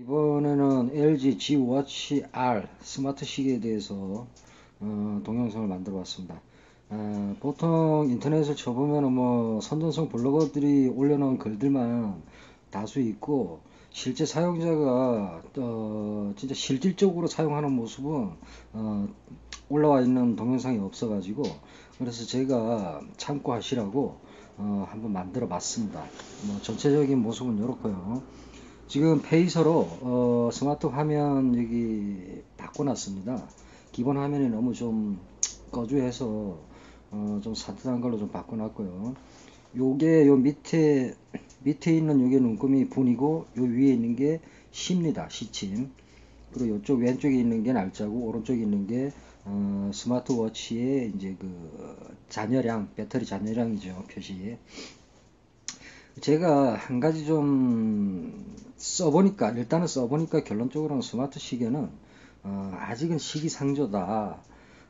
이번에는 LG G 워치 R 스마트 시계에 대해서 어, 동영상을 만들어 봤습니다. 어, 보통 인터넷을 쳐보면 뭐 선전성 블로거들이 올려놓은 글들만 다수 있고 실제 사용자가 어, 진짜 실질적으로 사용하는 모습은 어, 올라와 있는 동영상이 없어 가지고 그래서 제가 참고하시라고 어, 한번 만들어 봤습니다. 뭐 전체적인 모습은 이렇고요. 지금 페이서로 어, 스마트 화면 여기 바꿔놨습니다. 기본 화면이 너무 좀 꺼주해서 어, 좀 산뜻한 걸로 좀 바꿔놨고요. 요게 요 밑에 밑에 있는 요게 눈금이 분이고 요 위에 있는 게 시입니다. 시침. 그리고 요쪽 왼쪽에 있는 게 날짜고 오른쪽에 있는 게 어, 스마트워치의 이제 그 잔여량, 배터리 잔여량이죠 표시. 제가 한 가지 좀 써보니까 일단은 써보니까 결론적으로는 스마트 시계는 어, 아직은 시기상조다.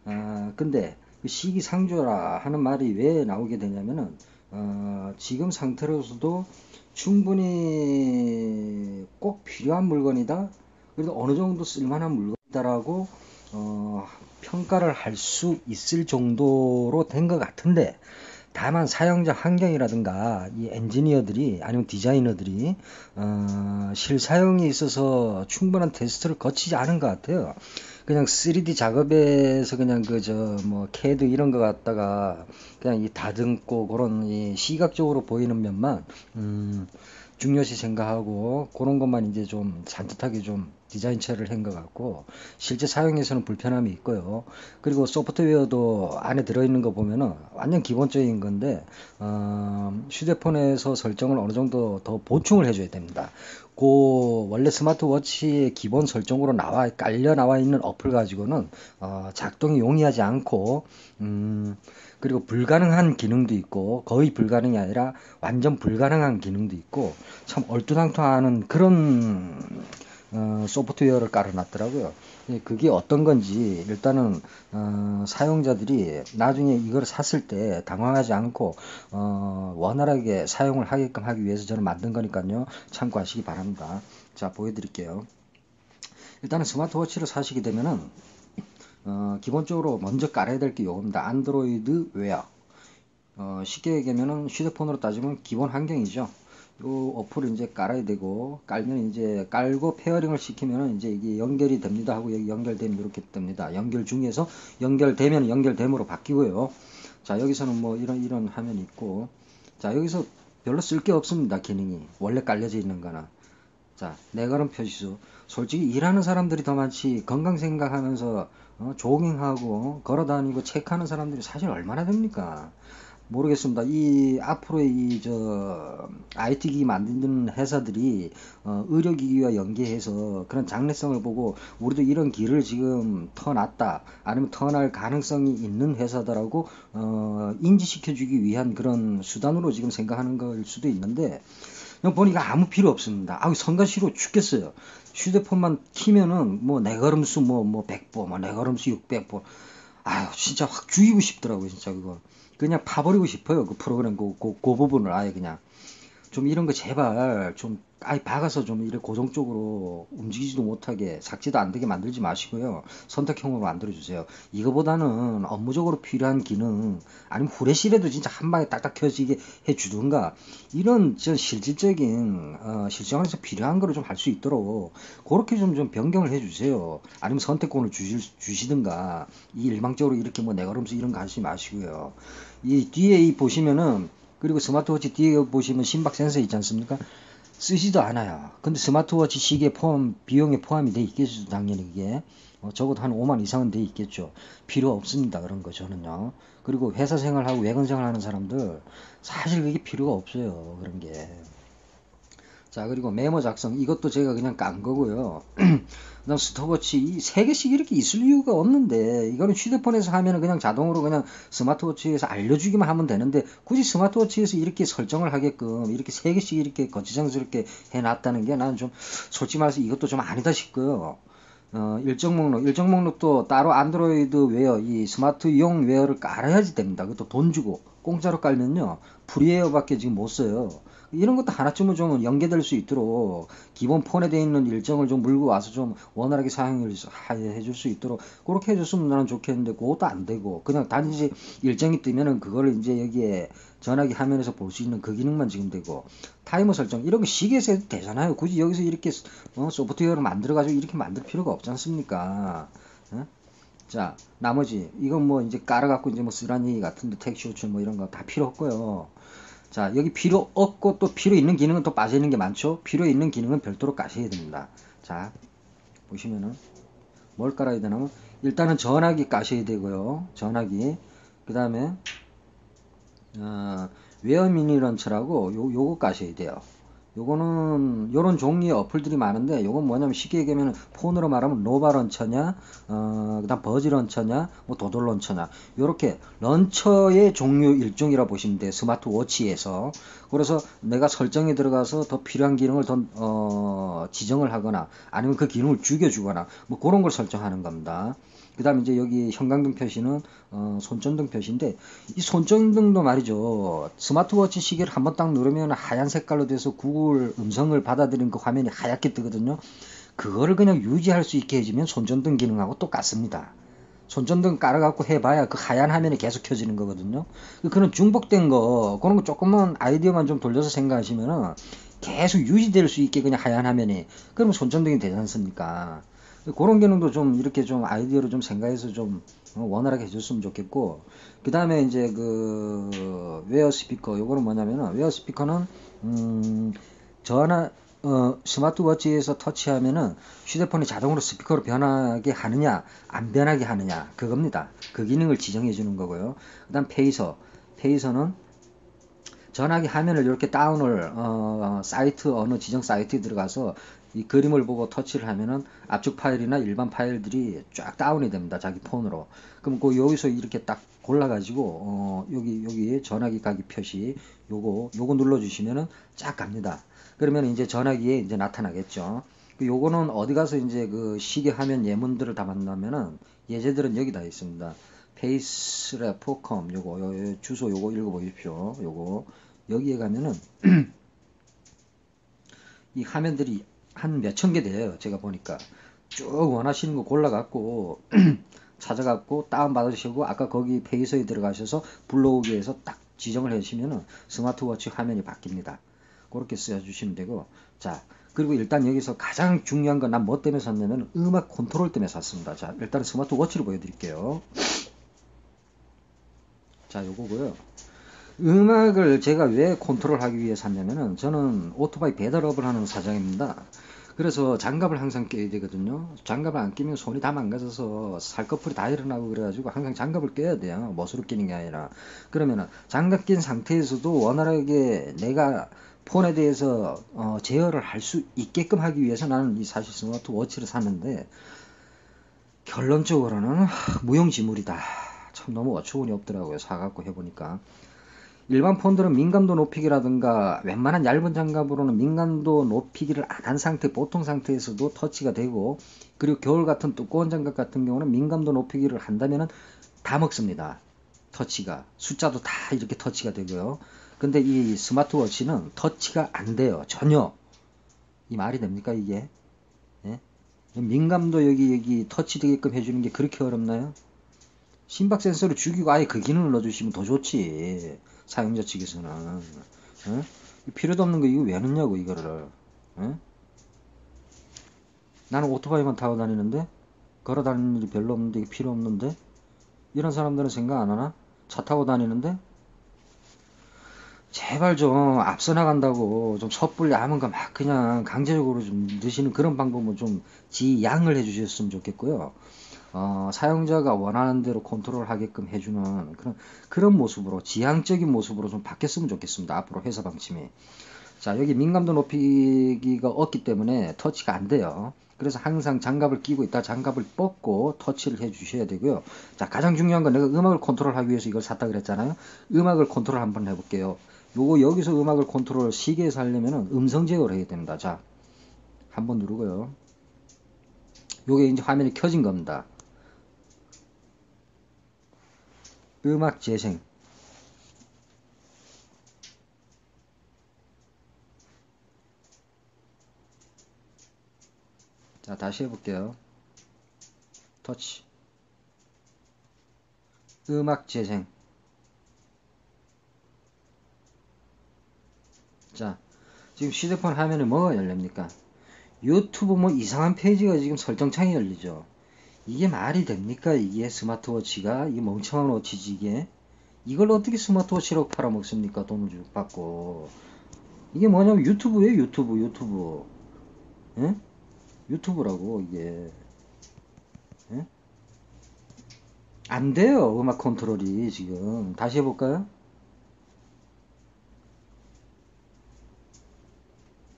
어, 근데 그 시기상조라 하는 말이 왜 나오게 되냐면은 어, 지금 상태로서도 충분히 꼭 필요한 물건이다. 그래도 어느 정도 쓸만한 물건이다라고 어, 평가를 할 수 있을 정도로 된 것 같은데 다만 사용자 환경이라든가 이 엔지니어들이 아니면 디자이너들이 어, 실사용에 있어서 충분한 테스트를 거치지 않은 것 같아요. 그냥 3D 작업에서 그냥 그 저 뭐 캐드 이런 거 갖다가 그냥 이 다듬고 그런 이 시각적으로 보이는 면만 음, 중요시 생각하고 그런 것만 이제 좀 산뜻하게 좀 디자인 처리를 한 것 같고 실제 사용에서는 불편함이 있고요. 그리고 소프트웨어도 안에 들어있는 거 보면은 완전 기본적인 건데 어, 휴대폰에서 설정을 어느 정도 더 보충을 해줘야 됩니다. 그 원래 스마트워치의 기본 설정으로 나와 깔려 나와 있는 어플 가지고는 어, 작동이 용이하지 않고 음, 그리고 불가능한 기능도 있고 거의 불가능이 아니라 완전 불가능한 기능도 있고 참 얼토당토하는 그런 어, 소프트웨어를 깔아놨더라고요. 예, 그게 어떤 건지 일단은 어, 사용자들이 나중에 이걸 샀을 때 당황하지 않고 어, 원활하게 사용을 하게끔 하기 위해서 저는 만든 거니까요. 참고하시기 바랍니다. 자 보여드릴게요. 일단은 스마트워치를 사시게 되면은 어, 기본적으로 먼저 깔아야 될 게 요겁니다. 안드로이드 웨어. 어, 쉽게 얘기하면은 휴대폰으로 따지면 기본 환경이죠. 요 어플을 이제 깔아야 되고 깔면 이제 깔고 페어링을 시키면 이제 이게 연결이 됩니다 하고 여기 연결되면 이렇게 뜹니다. 연결 중에서 연결되면 연결됨으로 바뀌고요. 자 여기서는 뭐 이런 이런 화면이 있고. 자 여기서 별로 쓸 게 없습니다 기능이. 원래 깔려져 있는 거나. 자 내가름 표시수. 솔직히 일하는 사람들이 더 많지 건강 생각하면서 어, 조깅하고 걸어다니고 체크하는 사람들이 사실 얼마나 됩니까 모르겠습니다. 이 앞으로의 이 저 IT 기기 만드는 회사들이 어, 의료 기기와 연계해서 그런 장래성을 보고 우리도 이런 길을 지금 터놨다 아니면 터날 가능성이 있는 회사다라고 어, 인지시켜주기 위한 그런 수단으로 지금 생각하는 걸 수도 있는데 보니까 아무 필요 없습니다. 아우 성가 싫어 죽겠어요. 휴대폰만 키면은 뭐 내걸음수 뭐뭐 100보, 뭐 내걸음수 600보. 아유 진짜 확 죽이고 싶더라고요 진짜 그거. 그냥 파버리고 싶어요. 그 프로그램 그, 그, 그 부분을 아예 그냥. 좀 이런 거 제발 좀 아예 박아서 좀 이렇게 고정적으로 움직이지도 못하게 삭제도 안 되게 만들지 마시고요. 선택형으로 만들어 주세요. 이거보다는 업무적으로 필요한 기능 아니면 후레쉬라도 진짜 한 방에 딱딱 켜지게 해 주든가 이런 전 실질적인 어, 실생활에서 필요한 거를 좀 할 수 있도록 그렇게 좀, 좀 변경을 해 주세요. 아니면 선택권을 주실, 주시든가 이 일방적으로 이렇게 뭐 내걸음서 이런 거 하지 마시고요. 이 뒤에 이 보시면은 그리고 스마트워치 뒤에 보시면 심박 센서 있지 않습니까? 쓰지도 않아요. 근데 스마트워치 시계 포함, 비용에 포함이 돼 있겠죠, 당연히 이게. 어, 적어도 한 5만 이상은 돼 있겠죠. 필요 없습니다. 그런 거 저는요. 그리고 회사 생활하고 외근 생활하는 사람들 사실 그게 필요가 없어요. 그런 게. 자 그리고 메모 작성 이것도 제가 그냥 깐 거고요. 그다음 스톱워치 이 세 개씩 이렇게 있을 이유가 없는데 이거는 휴대폰에서 하면은 그냥 자동으로 그냥 스마트워치에서 알려주기만 하면 되는데 굳이 스마트워치에서 이렇게 설정을 하게끔 이렇게 세 개씩 이렇게 거치장스럽게 해놨다는 게 나는 좀 솔직히 말해서 이것도 좀 아니다 싶고요. 어, 일정 목록, 일정 목록도 따로 안드로이드 웨어, 이 스마트용 웨어를 깔아야지 됩니다. 그것도 돈 주고 공짜로 깔면요, 프리웨어밖에 지금 못 써요. 이런 것도 하나쯤은 좀 연계될 수 있도록 기본 폰에 돼 있는 일정을 좀 물고 와서 좀 원활하게 사용을 해줄 수 있도록 그렇게 해줬으면 나는 좋겠는데 그것도 안 되고 그냥 단지 일정이 뜨면은 그걸 이제 여기에 전화기 화면에서 볼 수 있는 그 기능만 지금 되고 타이머 설정 이런 거 시계에서 해도 되잖아요 굳이 여기서 이렇게 어, 소프트웨어를 만들어 가지고 이렇게 만들 필요가 없지 않습니까 어? 자 나머지 이건 뭐 이제 깔아갖고 이제 뭐 쓰라니 같은데 택시 호출 뭐 이런 거 다 필요 없고요. 자 여기 필요 없고 또 필요 있는 기능은 또 빠져 있는 게 많죠. 필요 있는 기능은 별도로 까셔야 됩니다. 자 보시면은 뭘 깔아야 되냐면 일단은 전화기 까셔야 되고요. 전화기. 그 다음에 어, 웨어 미니 런처라고 요, 요거 까셔야 돼요 요거는 요런 종류의 어플들이 많은데 요건 뭐냐면 쉽게 얘기하면 폰으로 말하면 노바 런처냐 어, 그다음 버지 런처냐 뭐 도돌 런처냐. 요렇게 런처의 종류 일종이라 보시면 돼요 스마트워치에서. 그래서 내가 설정에 들어가서 더 필요한 기능을 더 어, 지정을 하거나 아니면 그 기능을 죽여주거나 뭐 그런 걸 설정하는 겁니다 그 다음에 이제 여기 형광등 표시는 어, 손전등 표시인데 이 손전등도 말이죠. 스마트워치 시계를 한번 딱 누르면 하얀 색깔로 돼서 구글 음성을 받아들인 그 화면이 하얗게 뜨거든요. 그거를 그냥 유지할 수 있게 해주면 손전등 기능하고 똑같습니다. 손전등 깔아갖고 해봐야 그 하얀 화면이 계속 켜지는 거거든요. 그런 중복된 거 그런 거 조금만 아이디어만 좀 돌려서 생각하시면은 계속 유지될 수 있게 그냥 하얀 화면이 그러면 손전등이 되지 않습니까 그런 기능도 좀 이렇게 좀 아이디어로 좀 생각해서 좀 어, 원활하게 해줬으면 좋겠고 그 다음에 이제 그 웨어 스피커 요거는 뭐냐면은 웨어 스피커는 음 전화 어, 스마트워치에서 터치하면은 휴대폰이 자동으로 스피커로 변하게 하느냐 안 변하게 하느냐 그겁니다. 그 기능을 지정해 주는 거고요. 그 다음 페이서. 페이서는 전화기 화면을 이렇게 다운을 어, 사이트 어느 지정 사이트에 들어가서 이 그림을 보고 터치를 하면은 압축 파일이나 일반 파일들이 쫙 다운이 됩니다. 자기 폰으로. 그럼 그 여기서 이렇게 딱 골라가지고 어 여기 여기 전화기 가기 표시 요거 요거 눌러주시면은 쫙 갑니다. 그러면 이제 전화기에 이제 나타나겠죠. 그 요거는 어디 가서 이제 그 시계 화면 예문들을 다 만나면은 예제들은 여기 다 있습니다. 페이스레포컴 요거 요, 요 주소 요거 읽어보십시오. 요거 여기에 가면은 이 화면들이 한 몇천 개 돼요. 제가 보니까. 쭉 원하시는 거 골라갖고 찾아갖고 다운받으시고 아까 거기 페이서에 들어가셔서 불러오기에서 딱 지정을 해주시면 스마트워치 화면이 바뀝니다. 그렇게 써주시면 되고 자 그리고 일단 여기서 가장 중요한 건 난 뭐 때문에 샀냐면 음악 컨트롤 때문에 샀습니다. 자 일단 스마트워치를 보여드릴게요. 자 요거고요. 음악을 제가 왜 컨트롤하기 위해 샀냐면은 저는 오토바이 배달업을 하는 사장입니다. 그래서 장갑을 항상 껴야 되거든요. 장갑을 안 끼면 손이 다 망가져서 살꺼풀이 다 일어나고 그래가지고 항상 장갑을 껴야 돼요. 멋으로 끼는 게 아니라. 그러면은 장갑 낀 상태에서도 원활하게 내가 폰에 대해서 어, 제어를 할 수 있게끔 하기 위해서 나는 이 사실 스마트워치를 샀는데 결론적으로는 무용지물이다. 참 너무 어처구니 없더라고요. 사갖고 해보니까. 일반 폰들은 민감도 높이기라든가 웬만한 얇은 장갑으로는 민감도 높이기를 안 한 상태, 보통 상태에서도 터치가 되고 그리고 겨울 같은 두꺼운 장갑 같은 경우는 민감도 높이기를 한다면 다 먹습니다. 터치가. 숫자도 다 이렇게 터치가 되고요. 근데 이 스마트워치는 터치가 안 돼요. 전혀. 이 말이 됩니까 이게? 예? 민감도 여기 여기 터치 되게끔 해주는 게 그렇게 어렵나요? 심박 센서를 죽이고 아예 그 기능을 넣어주시면 더 좋지. 사용자 측에서는 어? 필요도 없는 거 이거 왜 넣냐고 이거를 어? 나는 오토바이만 타고 다니는데 걸어 다니는 일이 별로 없는데 필요 없는데 이런 사람들은 생각 안 하나? 차 타고 다니는데 제발 좀 앞서 나간다고 좀 섣불리 아무 거막 그냥 강제적으로 좀 넣으시는 그런 방법은 좀 지양을 해주셨으면 좋겠고요. 어, 사용자가 원하는 대로 컨트롤 하게끔 해주는 그런 그런 모습으로 지향적인 모습으로 좀 바뀌었으면 좋겠습니다. 앞으로 회사 방침이. 자 여기 민감도 높이기가 없기 때문에 터치가 안 돼요. 그래서 항상 장갑을 끼고 있다 장갑을 뽑고 터치를 해 주셔야 되고요. 자 가장 중요한 건 내가 음악을 컨트롤하기 위해서 이걸 샀다 그랬잖아요. 음악을 컨트롤 한번 해볼게요. 요거 여기서 음악을 컨트롤 시계에서 하려면 음성 제어를 해야 됩니다. 자 한번 누르고요. 요게 이제 화면이 켜진 겁니다. 음악 재생. 자 다시 해볼게요. 터치. 음악 재생. 자 지금 휴대폰 화면에 뭐가 열립니까? 유튜브 뭐 이상한 페이지가 지금 설정창이 열리죠. 이게 말이 됩니까? 이게 스마트워치가 이게 멍청한 워치지 이게 이걸 어떻게 스마트워치라고 팔아먹습니까? 돈을 주고 받고 이게 뭐냐면 유튜브예요 유튜브 유튜브 예? 유튜브라고 이게 예? 안 돼요 음악 컨트롤이 지금 다시 해볼까요?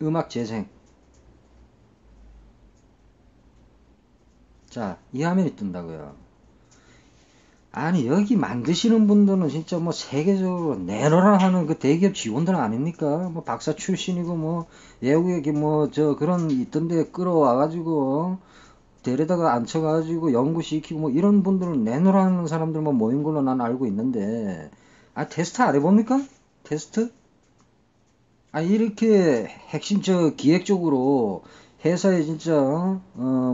음악 재생 자, 이 화면이 뜬다고요. 아니, 여기 만드시는 분들은 진짜 뭐 세계적으로 내놓으라 하는 그 대기업 직원들 아닙니까? 뭐 박사 출신이고 뭐 외국에 뭐 저 그런 있던데 끌어와가지고 데려다가 앉혀가지고 연구시키고 뭐 이런 분들은 내놓으라 하는 사람들만 모인 걸로 난 알고 있는데 아, 테스트 안 해봅니까? 테스트? 아, 이렇게 핵심 저 기획적으로 회사에 진짜 어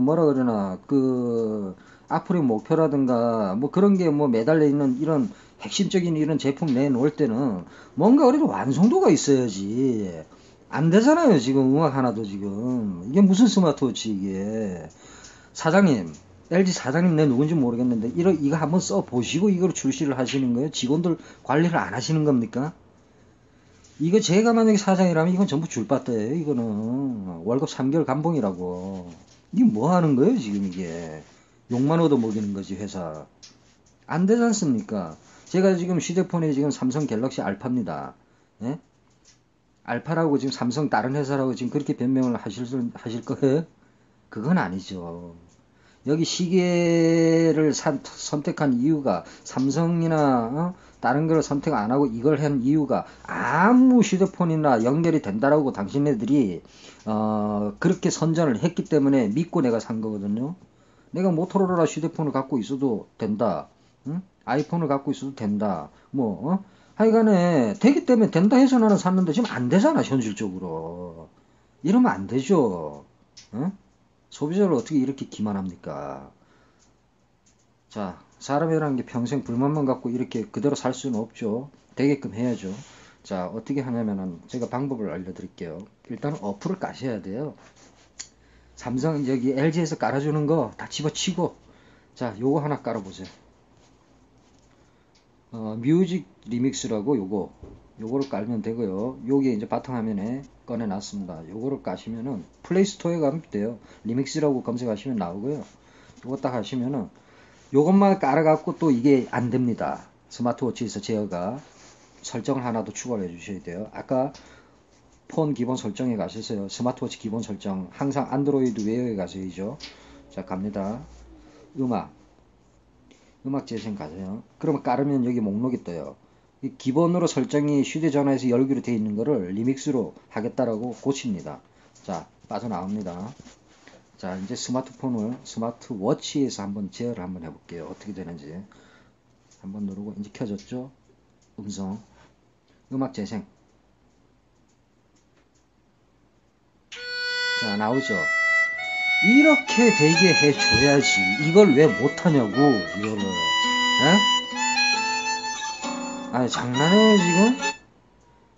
뭐라 그러나 그 앞으로의 목표라든가 뭐 그런 게 뭐 매달려 있는 이런 핵심적인 이런 제품 내놓을 때는 뭔가 그래도 완성도가 있어야지. 안 되잖아요 지금 음악 하나도 지금. 이게 무슨 스마트워치 이게. 사장님 LG 사장님 내 누군지 모르겠는데 이거 이거 한번 써 보시고 이걸 출시를 하시는 거예요? 직원들 관리를 안 하시는 겁니까? 이거 제가 만약에 사장이라면 이건 전부 줄바다예요 이거는. 월급 3개월 감봉이라고. 이게 뭐 하는 거예요 지금 이게? 욕만 얻어 먹이는 거지 회사. 안 되지 않습니까? 제가 지금 휴대폰에 지금 삼성 갤럭시 알파입니다. 예? 알파라고 지금 삼성 다른 회사라고 지금 그렇게 변명을 하실, 하실 거예요? 그건 아니죠 여기 시계를 산, 선택한 이유가 삼성이나 어? 다른 걸 선택 안 하고 이걸 한 이유가 아무 휴대폰이나 연결이 된다라고 당신네들이 어, 그렇게 선전을 했기 때문에 믿고 내가 산 거거든요. 내가 모토로라 휴대폰을 갖고 있어도 된다. 응? 아이폰을 갖고 있어도 된다. 뭐 어? 하여간에 되기 때문에 된다 해서 나는 샀는데 지금 안 되잖아 현실적으로. 이러면 안 되죠. 응? 소비자를 어떻게 이렇게 기만합니까? 자, 사람이라는 게 평생 불만만 갖고 이렇게 그대로 살 수는 없죠. 되게끔 해야죠. 자, 어떻게 하냐면은 제가 방법을 알려드릴게요. 일단 어플을 까셔야 돼요. 삼성 여기 LG에서 깔아주는 거 다 집어치고 자, 요거 하나 깔아보세요. 어, 뮤직 리믹스라고 요거 요거를 깔면 되고요. 요게 이제 바탕화면에 꺼내놨습니다. 요거를 까시면은 플레이스토어에 가면 돼요. 리믹스라고 검색하시면 나오고요. 요거 딱 하시면은 요것만 깔아갖고 또 이게 안 됩니다. 스마트워치에서 제어가 설정을 하나 더 추가를 해주셔야 돼요. 아까 폰 기본 설정에 가셔서요. 스마트워치 기본 설정 항상 안드로이드 웨어에 가셔야죠. 자 갑니다. 음악 음악 재생 가세요. 그러면 깔으면 여기 목록이 떠요. 기본으로 설정이 휴대전화에서 열기로 되어 있는 거를 리믹스로 하겠다라고 고칩니다. 자 빠져나옵니다. 자 이제 스마트폰을 스마트워치에서 한번 제어를 한번 해볼게요. 어떻게 되는지. 한번 누르고 이제 켜졌죠? 음성. 음악 재생. 자 나오죠? 이렇게 되게 해줘야지. 이걸 왜 못하냐고 이거를. 에? 아니 장난해요 지금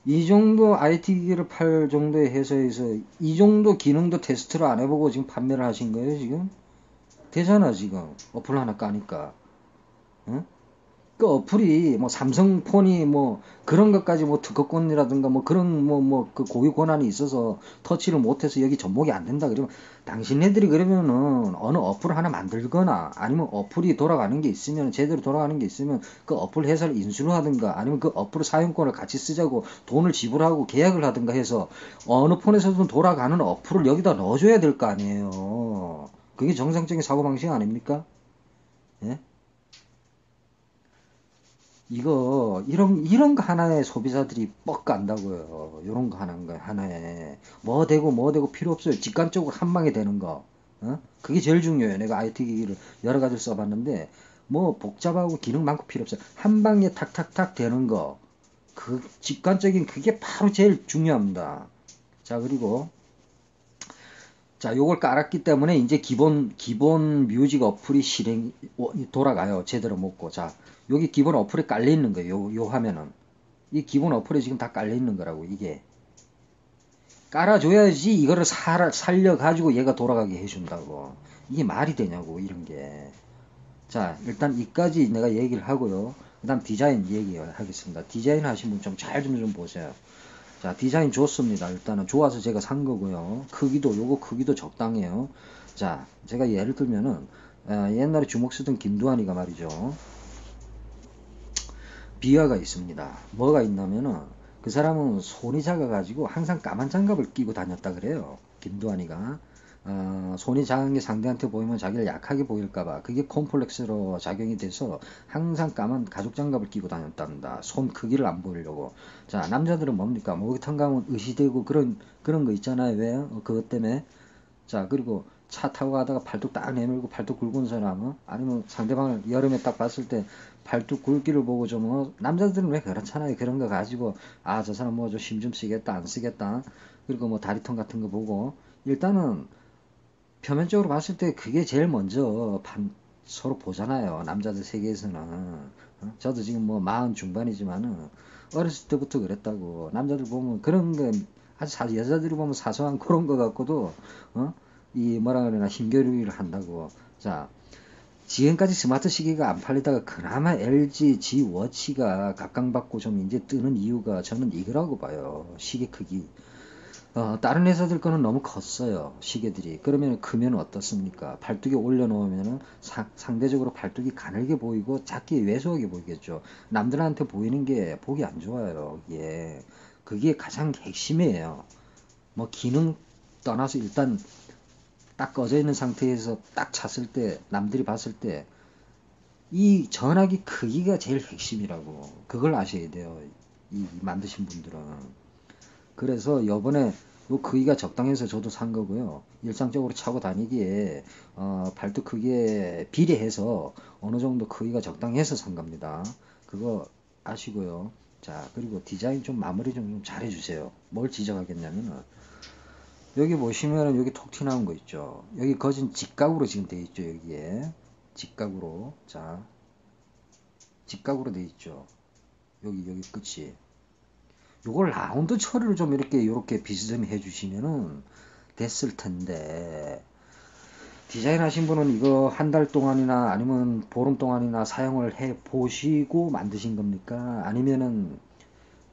이 정도 IT 기기를 팔 정도의 회사에서 이 정도 기능도 테스트를 안 해보고 지금 판매를 하신 거예요 지금? 되잖아 지금 어플 하나 까니까 응? 그 어플이 뭐 삼성폰이 뭐 그런 것까지 뭐 특허권이라든가 뭐 그런 뭐 뭐 그 고유 권한이 있어서 터치를 못해서 여기 접목이 안 된다 그러면 당신네들이 그러면은 어느 어플 하나 만들거나 아니면 어플이 돌아가는 게 있으면 제대로 돌아가는 게 있으면 그 어플 회사를 인수를 하든가 아니면 그 어플 사용권을 같이 쓰자고 돈을 지불하고 계약을 하든가 해서 어느 폰에서든 돌아가는 어플을 여기다 넣어줘야 될 거 아니에요. 그게 정상적인 사고 방식 아닙니까? 예? 이거 이런 이런 거 하나에 소비자들이 뻑 간다고요. 이런 거 하나인 거 하나에 뭐 되고 뭐 되고 필요 없어요. 직관적으로 한 방에 되는 거. 어? 그게 제일 중요해요. 내가 IT 기기를 여러 가지를 써봤는데 뭐 복잡하고 기능 많고 필요 없어요. 한 방에 탁탁탁 되는 거. 그 직관적인 그게 바로 제일 중요합니다. 자 그리고 자, 요걸 깔았기 때문에 이제 기본 기본 뮤직 어플이 실행 돌아가요. 제대로 먹고. 자, 여기 기본 어플에 깔려 있는 거예요. 요, 요 화면은. 이 기본 어플에 지금 다 깔려 있는 거라고 이게. 깔아줘야지 이거를 살, 살려가지고 얘가 돌아가게 해준다고. 이게 말이 되냐고, 이런 게. 자, 일단 이까지 내가 얘기를 하고요. 그 다음 디자인 얘기하겠습니다. 디자인 하신 분 좀 잘좀 좀 보세요. 자, 디자인 좋습니다. 일단은 좋아서 제가 산 거고요. 크기도, 요거 크기도 적당해요. 자, 제가 예를 들면은, 아, 옛날에 주목 쓰던 김두한이가 말이죠. 비하가 있습니다. 뭐가 있냐면은, 그 사람은 손이 작아가지고 항상 까만 장갑을 끼고 다녔다 그래요. 김두한이가. 어, 손이 작은 게 상대한테 보이면 자기를 약하게 보일까봐 그게 콤플렉스로 작용이 돼서 항상 까만 가죽 장갑을 끼고 다녔답니다. 손 크기를 안 보이려고. 자 남자들은 뭡니까 목욕탕 가면 의시되고 그런 그런 거 있잖아요. 왜? 어, 그것 때문에. 자 그리고 차 타고 가다가 팔뚝 딱 내밀고 팔뚝 굵은 사람은 아니면 상대방을 여름에 딱 봤을 때 팔뚝 굵기를 보고 좀 어, 남자들은 왜 그렇잖아요. 그런 거 가지고 아 저 사람 뭐 좀 힘 좀 쓰겠다 안 쓰겠다. 그리고 뭐 다리통 같은 거 보고 일단은 표면적으로 봤을 때 그게 제일 먼저 반, 서로 보잖아요. 남자들 세계에서는. 어? 저도 지금 뭐 마흔 중반이지만은 어렸을 때부터 그랬다고. 남자들 보면 그런 거 아주 사, 여자들이 보면 사소한 그런 거 갖고도 어? 이 뭐라 그러나 힘겨루기를 한다고. 자, 지금까지 스마트 시계가 안 팔리다가 그나마 LG G 워치가 각광받고 좀 이제 뜨는 이유가 저는 이거라고 봐요. 시계 크기. 어, 다른 회사들 거는 너무 컸어요. 시계들이. 그러면 크면 어떻습니까? 발뚝에 올려놓으면 상대적으로 발뚝이 가늘게 보이고 작게 왜소하게 보이겠죠. 남들한테 보이는 게 보기 안 좋아요. 예. 그게 가장 핵심이에요. 뭐 기능 떠나서 일단 딱 꺼져 있는 상태에서 딱 찼을 때 남들이 봤을 때 이 전화기 크기가 제일 핵심이라고 그걸 아셔야 돼요. 이 만드신 분들은. 그래서 요번에 요 크기가 적당해서 저도 산 거고요. 일상적으로 차고 다니기에 어, 발톱 크기에 비례해서 어느 정도 크기가 적당해서 산 겁니다. 그거 아시고요. 자 그리고 디자인 좀 마무리 좀, 좀 잘해주세요. 뭘 지적하겠냐면은 여기 보시면은 여기 톡 튀나온 거 있죠. 여기 거진 직각으로 지금 돼 있죠. 여기에 직각으로 자 직각으로 돼 있죠. 여기 여기 끝이 요걸 라운드 처리를 좀 이렇게 이렇게 비스듬히 해주시면은 됐을 텐데 디자인 하신 분은 이거 한 달 동안이나 아니면 보름 동안이나 사용을 해 보시고 만드신 겁니까? 아니면은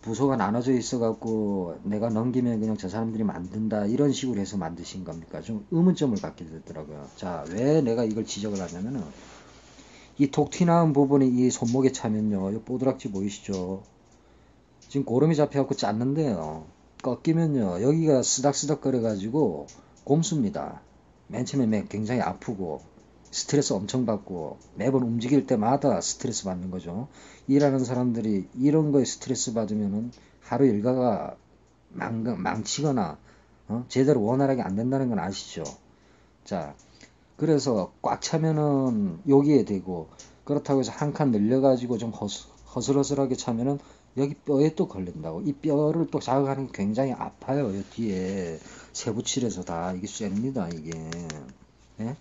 부서가 나눠져 있어 갖고 내가 넘기면 그냥 저 사람들이 만든다 이런 식으로 해서 만드신 겁니까? 좀 의문점을 갖게 되더라고요. 자, 왜 내가 이걸 지적을 하냐면은 이 독티나운 부분이 이 손목에 차면요. 이 뽀드락지 보이시죠? 지금 고름이 잡혀갖고 짰는데요. 꺾이면요. 여기가 쓰닥쓰닥 거려가지고 곰수입니다. 맨 처음에 굉장히 아프고 스트레스 엄청 받고 매번 움직일 때마다 스트레스 받는 거죠. 일하는 사람들이 이런 거에 스트레스 받으면은 하루 일과가 망, 망치거나 어? 제대로 원활하게 안 된다는 건 아시죠? 자, 그래서 꽉 차면은 여기에 대고 그렇다고 해서 한 칸 늘려가지고 좀 허스, 허슬허슬하게 차면은 여기 뼈에 또 걸린다고. 이 뼈를 또 자극하는 게 굉장히 아파요. 이 뒤에 세부칠에서 다 이게 쐐니다 이게. 예?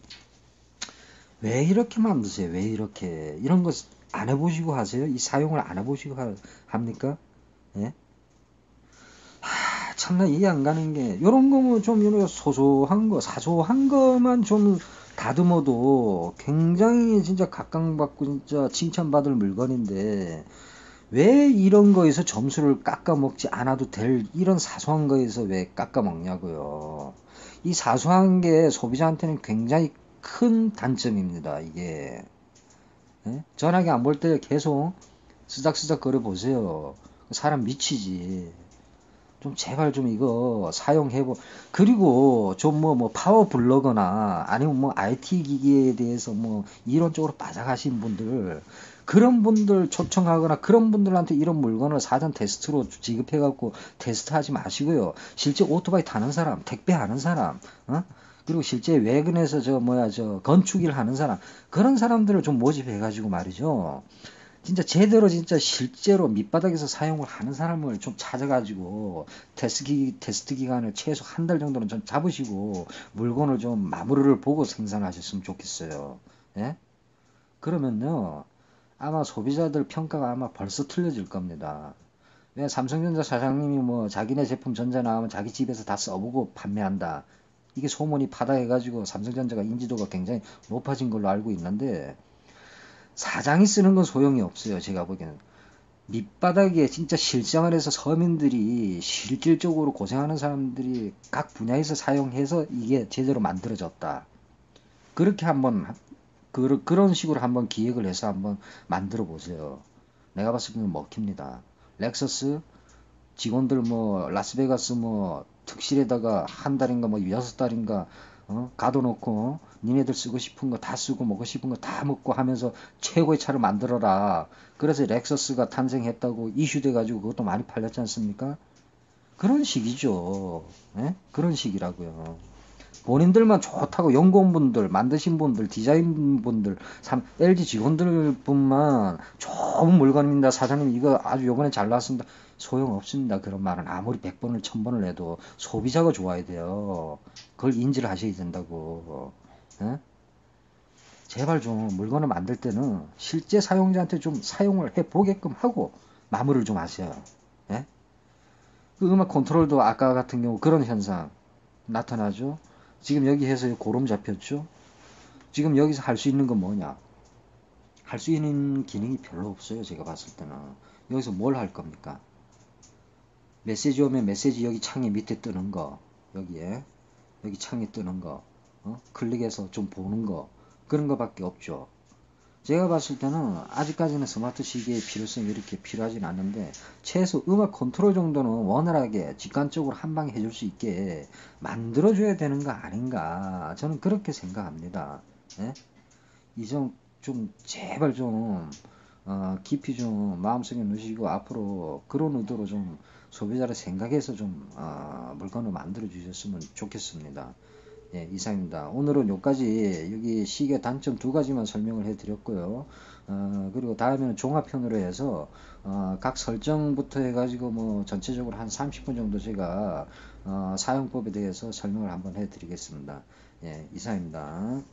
왜 이렇게 만드세요? 왜 이렇게 이런 거 안 해보시고 하세요? 이 사용을 안 해보시고 하, 합니까? 예? 하, 참나 이해 안 가는 게 이런 거면 좀 이런 소소한 거 사소한 거만 좀 다듬어도 굉장히 진짜 각광받고 진짜 칭찬받을 물건인데 왜 이런 거에서 점수를 깎아먹지 않아도 될 이런 사소한 거에서 왜 깎아먹냐고요. 이 사소한 게 소비자한테는 굉장히 큰 단점입니다. 이게 예? 전화기 안 볼 때 계속 쓰작쓰작 거려 보세요. 사람 미치지. 좀 제발 좀 이거 사용해보. 그리고 좀 뭐뭐 뭐 파워 블러거나 아니면 뭐 IT 기기에 대해서 뭐 이론적으로 빠져가신 분들 그런 분들 초청하거나 그런 분들한테 이런 물건을 사전 테스트로 지급해 갖고 테스트하지 마시고요. 실제 오토바이 타는 사람, 택배 하는 사람, 어? 그리고 실제 외근에서 저 뭐야 저 건축일 하는 사람 그런 사람들을 좀 모집해 가지고 말이죠. 진짜 제대로 진짜 실제로 밑바닥에서 사용을 하는 사람을 좀 찾아가지고 테스트, 기, 테스트 기간을 최소 한 달 정도는 좀 잡으시고 물건을 좀 마무리를 보고 생산하셨으면 좋겠어요. 예? 그러면요 아마 소비자들 평가가 아마 벌써 틀려질 겁니다. 왜 삼성전자 사장님이 뭐 자기네 제품 전자 나오면 자기 집에서 다 써보고 판매한다. 이게 소문이 파다해가지고 삼성전자가 인지도가 굉장히 높아진 걸로 알고 있는데 사장이 쓰는 건 소용이 없어요. 제가 보기에는. 밑바닥에 진짜 실생활 에서 서민들이 실질적으로 고생하는 사람들이 각 분야에서 사용해서 이게 제대로 만들어졌다. 그렇게 한번 그, 그런 식으로 한번 기획을 해서 한번 만들어 보세요. 내가 봤을 때는 먹힙니다. 렉서스 직원들 뭐 라스베가스 뭐 특실에다가 한 달인가 뭐 여섯 달인가 어? 가둬놓고 니네들 쓰고 싶은 거 다 쓰고 먹고 싶은 거 다 먹고 하면서 최고의 차를 만들어라. 그래서 렉서스가 탄생했다고 이슈돼 가지고 그것도 많이 팔렸지 않습니까? 그런 식이죠. 예? 그런 식이라고요. 본인들만 좋다고 연구원분들, 만드신 분들, 디자인분들, LG 직원들뿐만 좋은 물건입니다. 사장님 이거 아주 요번에 잘 나왔습니다. 소용없습니다. 그런 말은 아무리 100번을 1000번을 해도 소비자가 좋아야 돼요. 그걸 인지를 하셔야 된다고. 에? 제발 좀 물건을 만들 때는 실제 사용자한테 좀 사용을 해 보게끔 하고 마무리를 좀 하세요. 예? 그 음악 컨트롤도 아까 같은 경우 그런 현상 나타나죠. 지금 여기 해서 고름 잡혔죠. 지금 여기서 할 수 있는 건 뭐냐? 할 수 있는 기능이 별로 없어요. 제가 봤을 때는. 여기서 뭘 할 겁니까? 메시지 오면 메시지 여기 창에 밑에 뜨는 거 여기에 여기 창에 뜨는 거 어? 클릭해서 좀 보는 거 그런 거밖에 없죠. 제가 봤을 때는 아직까지는 스마트 시계의 필요성이 이렇게 필요하진 않는데 최소 음악 컨트롤 정도는 원활하게 직관적으로 한 방에 해줄 수 있게 만들어줘야 되는 거 아닌가 저는 그렇게 생각합니다. 예? 이좀 좀 제발 좀 어, 깊이 좀 마음속에 넣으시고 앞으로 그런 의도로 좀 소비자를 생각해서 좀 어, 물건을 만들어 주셨으면 좋겠습니다. 예, 이상입니다. 오늘은 여기까지 여기 시계 단점 두 가지만 설명을 해 드렸고요. 어, 그리고 다음에는 종합편으로 해서 어, 각 설정부터 해가지고 뭐 전체적으로 한 30분 정도 제가 어, 사용법에 대해서 설명을 한번 해 드리겠습니다. 예, 이상입니다.